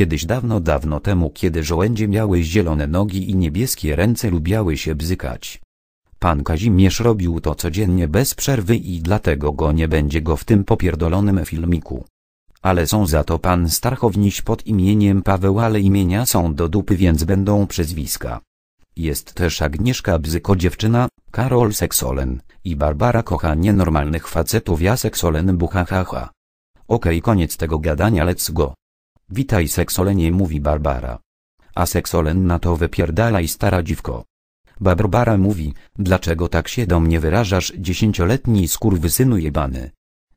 Kiedyś dawno dawno temu kiedy żołędzie miały zielone nogi i niebieskie ręce lubiały się bzykać. Pan Kazimierz robił to codziennie bez przerwy i dlatego go nie będzie go w tym popierdolonym filmiku. Ale są za to pan Starchowniś pod imieniem Paweł ale imienia są do dupy więc będą przezwiska. Jest też Agnieszka Bzyko dziewczyna, Karol Seksolen i Barbara kocha nienormalnych facetów ja Seksolen buchahaha. Okej koniec tego gadania let's go. Witaj Seksolenie mówi Barbara. A Seksolen na to wypierdalaj stara dziwko. Barbara mówi, dlaczego tak się do mnie wyrażasz dziesięcioletni skurwysynu jebany.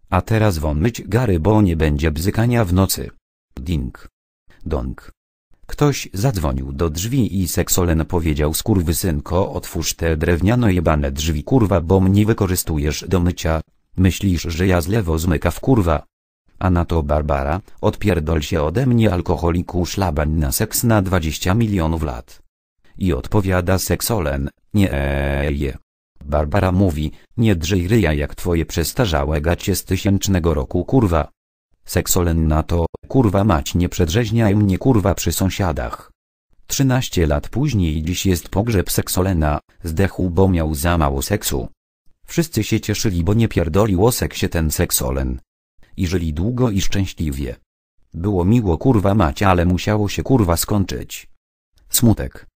A teraz won myć gary bo nie będzie bzykania w nocy. Ding. Dong. Ktoś zadzwonił do drzwi i Seksolen powiedział skurwysynko otwórz te drewniano jebane drzwi kurwa bo mnie wykorzystujesz do mycia. Myślisz, że ja z lewo zmyka w kurwa. A na to Barbara, odpierdol się ode mnie alkoholiku szlabań na seks na 20 milionów lat. I odpowiada Seksolen, nie je. Barbara mówi, nie drzyj ryja jak twoje przestarzałe gacie z tysięcznego roku kurwa. Seksolen na to, kurwa mać nie przedrzeźniaj mnie kurwa przy sąsiadach. 13 lat później dziś jest pogrzeb Seksolena, zdechł bo miał za mało seksu. Wszyscy się cieszyli bo nie pierdolił o seksie ten Seksolen. I żyli długo i szczęśliwie. Było miło kurwa mać ale musiało się kurwa skończyć. Smutek.